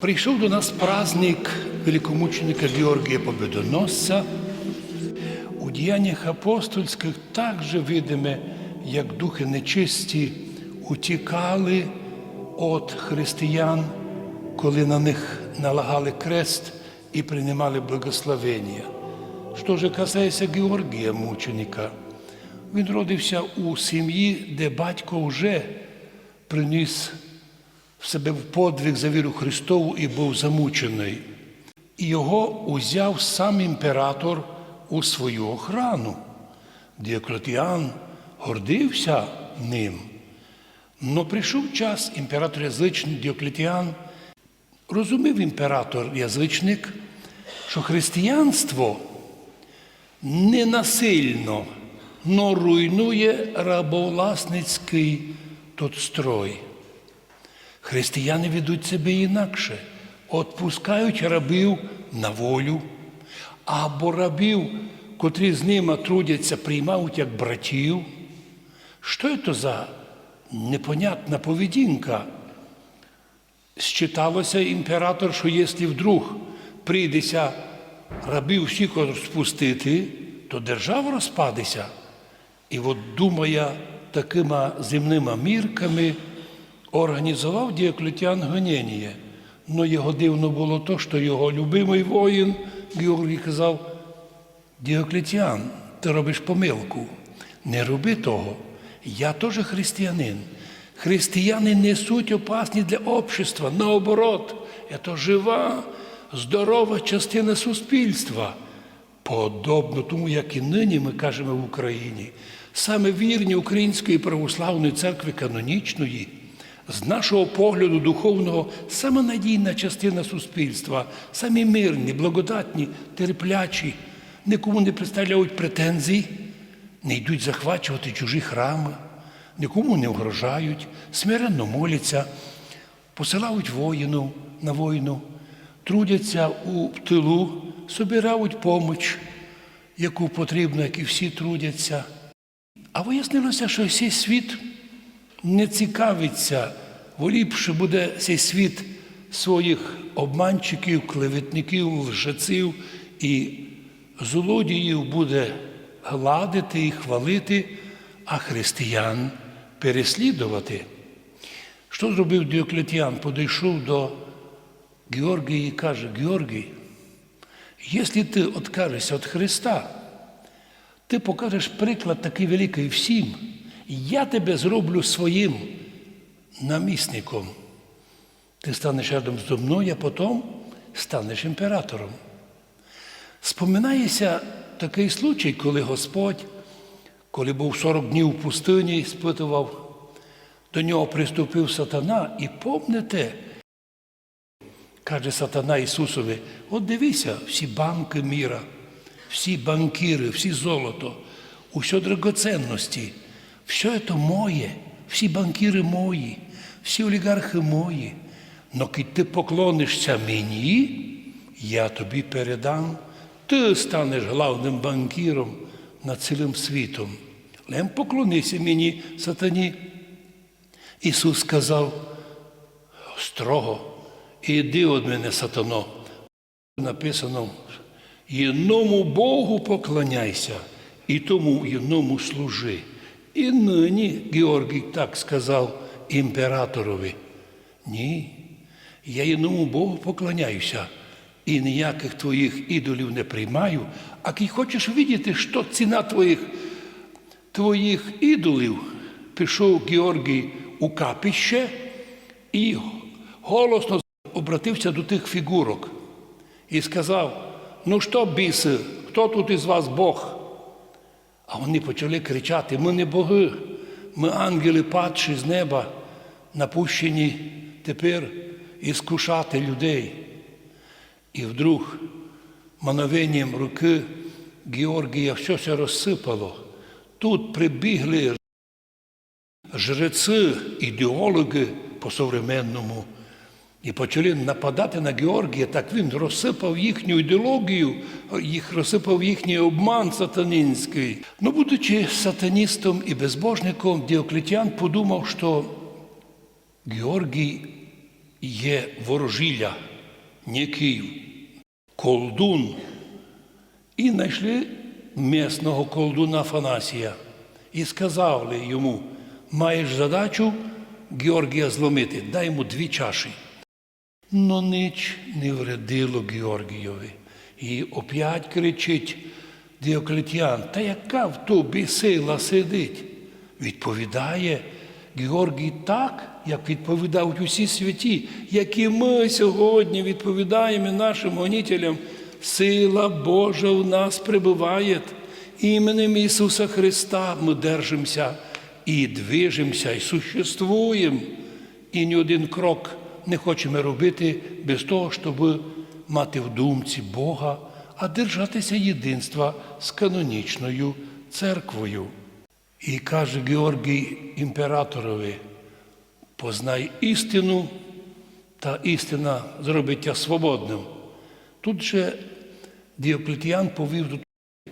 Прийшов до нас праздник великомученика Георгія Победоносця. У діяннях апостольських також видиме, як духи нечисті утікали від християн, коли на них налагали крест і приймали благословення. Що же касається Георгія мученика, він родився у сім'ї, де батько вже приніс в себе в подвиг за віру Христову і був замучений. І його узяв сам імператор у свою охрану. Діоклетіан гордився ним. Но прийшов час імператор язичний Діоклетіан. Розумів імператор язичник, що християнство не насильно, но руйнує рабовласницький тот строй. Християни ведуть себе інакше, отпускають рабів на волю, або рабів, котрі з ними трудяться, приймають як братів. Що це за непонятна поведінка? Считалося імператор, що якщо вдруг прийдеться рабів всіх розпустити, то держава розпадеться. І от думає такими земними мірками, організував Діоклетян гонення. Но його дивно було то, що його любимий воїн Георгій казав, Діоклетян, ти робиш помилку. Не роби того. Я теж християнин. Християни несуть опасність для общества. Наоборот, це жива, здорова частина суспільства. Подобно тому, як і нині ми кажемо в Україні, саме вірні Української православної церкви канонічної, з нашого погляду духовного, саме надійна частина суспільства, самі мирні, благодатні, терплячі, нікому не представляють претензій, не йдуть захвачувати чужі храми, нікому не вгрожають, смиренно моляться, посилають воїну на війну, трудяться у тилу, собирають поміч, яку потрібно, як і всі трудяться. А вияснилося, що цей світ не цікавиться, воліпше буде цей світ своїх обманчиків, клеветників, лжеців і злодіїв буде гладити і хвалити, а християн переслідувати. Що зробив Діоклетіан? Подійшов до Георгія і каже, Георгій, якщо ти відкажешся від Христа, ти покажеш приклад такий великий всім. Я тебе зроблю своїм намісником. Ти станеш рядом зо мною, а потім станеш імператором. Споминається такий случай, коли Господь, коли був 40 днів в пустині, спитував, до нього приступив сатана, і помните, каже сатана Ісусові, от дивися, всі банки міра, всі банкіри, всі золото, усе драгоценності. Все це моє, всі банкіри мої, всі олігархи мої. Но коли ти поклонишся мені, я тобі передам, ти станеш главним банкіром над цілим світом. Лем поклонися мені, сатані. Ісус сказав строго, іди від мене, сатано. Написано, єдному Богу поклоняйся, і тому єдному служи. І нині Георгій так сказав імператорові. Ні, я єдному Богу поклоняюся і ніяких твоїх ідолів не приймаю, а коли хочеш видіти, що ціна твоїх, твоїх ідолів, пішов Георгій у капіще і голосно обратився до тих фігурок і сказав: ну що, біси, хто тут із вас Бог? А вони почали кричати: ми не боги, ми ангели падші з неба, напущені тепер іскушати людей. І вдруг мановенням руки Георгія це розсипало. Тут прибігли жреці, ідеологи по современному. І почали нападати на Георгія, так він розсипав їхню ідеологію, їх розсипав їхній обман сатанинський. Ну, будучи сатаністом і безбожником, Діоклетіан подумав, що Георгій є ворожілля, некий колдун, і знайшли місного колдуна Афанасія і сказали йому, маєш задачу Георгія зломити, дай йому дві чаші. Но ніч не вредило Георгійові. І оп'ять кричить Діоклетіан, та яка в тобі сила сидить? Відповідає Георгій так, як відповідають усі святі, як і ми сьогодні відповідаємо нашим гонітелям. Сила Божа в нас пребуває. Іменем Ісуса Христа ми держимося і движемося, і существуємо. І ні один крок не хочемо робити без того, щоб мати в думці Бога, а держатися єдинства з канонічною церквою. І каже Георгій імператорові, познай істину, та істина зробить тя свободним. Тут же Діоклетіан повів до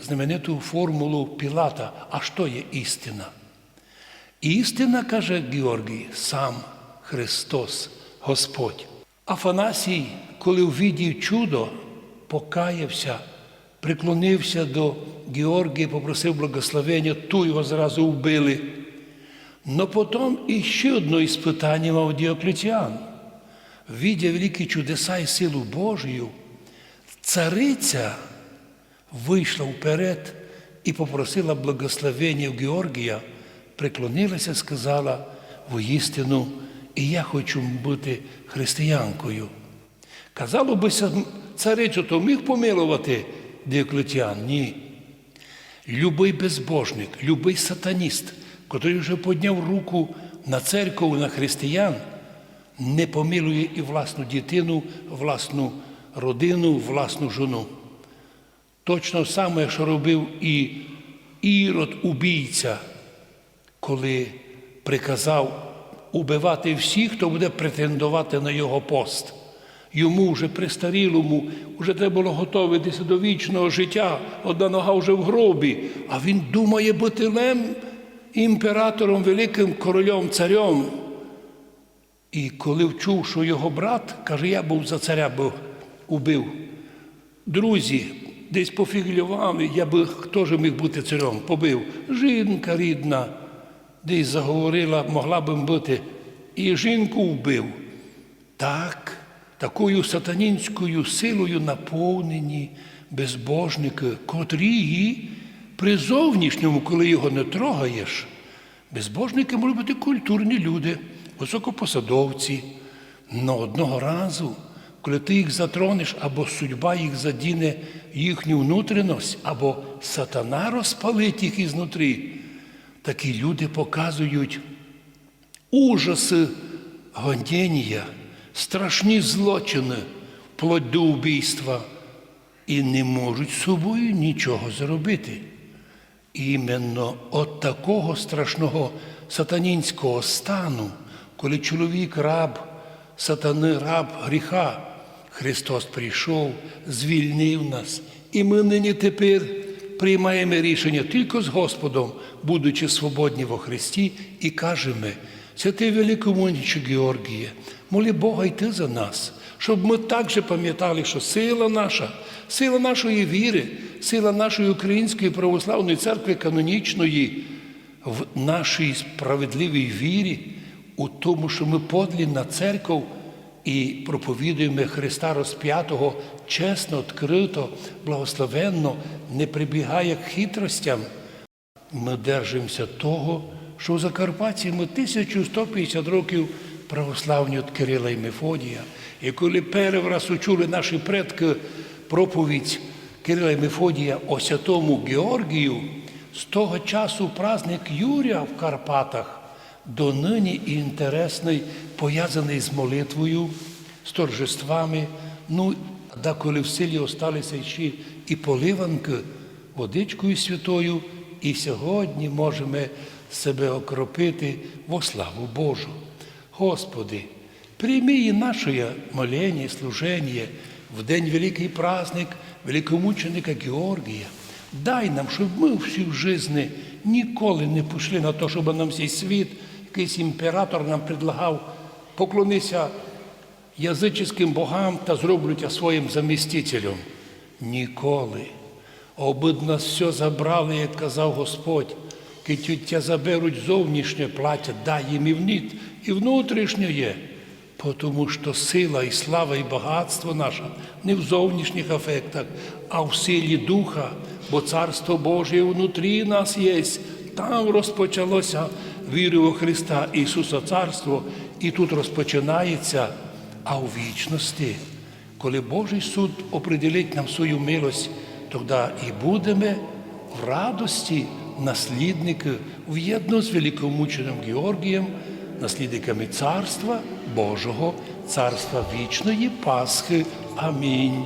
знамениту формулу Пілата, а що є істина? Істина, каже Георгій, сам Христос, Господь. Афанасій, коли увидів чудо, покаявся, приклонився до Георгія, попросив благословення, ту його зразу вбили. Но потім іще одне іспитання мав Діоклетіан. Видя великі чудеса і силу Божію, цариця вийшла вперед і попросила благословення в Георгія, приклонилася, сказала воістину, і я хочу бути християнкою. Казало би, царицю, то міг помилувати Діоклетіан? Ні. Любий безбожник, любий сатаніст, котрий вже підняв руку на церкву, на християн, не помилує і власну дитину, власну родину, власну жону. Точно саме, що робив і Ірод убійця, коли приказав убивати всіх, хто буде претендувати на його пост. Йому вже престарілому, вже треба було готуватися до вічного життя, одна нога вже в гробі, а він думає бути лем імператором, великим королем, царем. І коли вчув, що його брат, каже, я був за царя, бо убив. Друзі, десь пофіглювали, я би теж міг бути царем, побив. Жінка рідна, десь заговорила, могла б бути, і жінку вбив. Так, такою сатанінською силою наповнені безбожники, котрі при зовнішньому, коли його не трогаєш, безбожники можуть бути культурні люди, високопосадовці. Но одного разу, коли ти їх затронеш, або судьба їх задіне їхню внутрішність, або сатана розпалить їх ізнутрі, такі люди показують ужаси гоніння, страшні злочини, вплоть до убійства, і не можуть собою нічого зробити. Іменно от такого страшного сатанінського стану, коли чоловік раб, сатани раб гріха, Христос прийшов, звільнив нас, і ми нині тепер приймаємо рішення тільки з Господом, будучи свободні во Христі, і кажемо, святий великомуніче Георгіє, молі Бога йти за нас, щоб ми також пам'ятали, що сила наша, сила нашої віри, сила нашої української православної церкви канонічної в нашій справедливій вірі, у тому, що ми подлінна церква і проповідуємо Христа розп'ятого чесно, відкрито, благословенно, не прибігає к хитростям. Ми держимося того, що в Закарпатті ми 1150 років православні від Кирила і Мефодія. І коли перший раз учули наші предки проповідь Кирила і Мефодія о святому Георгію, з того часу праздник Юрія в Карпатах до нині і інтересний, пов'язаний з молитвою, з торжествами. Ну, да коли в селі осталися ще і поливанки водичкою святою, і сьогодні можемо себе окропити во славу Божу. Господи, прийми і наше молення, служення в день великий праздник великомученика Георгія. Дай нам, щоб ми всі в ніколи не пішли на те, щоб нам цей світ, якийсь імператор нам предлагав, поклонися язичським богам та зроблю тя своїм замістителем. Ніколи. Обид нас все забрали, як казав Господь. Тя заберуть зовнішнє плаття, дай їм і вніт, і внутрішнє. Тому що сила і слава, і багатство наше не в зовнішніх ефектах, а в силі Духа, бо Царство Боже внутрі нас є. Там розпочалося віри у Христа Ісуса Царство, і тут розпочинається, а у вічності, коли Божий суд определить нам свою милость, тоді і будемо в радості наслідники в'єдно з великомученим Георгієм, наслідниками Царства Божого, Царства вічної Пасхи. Амінь.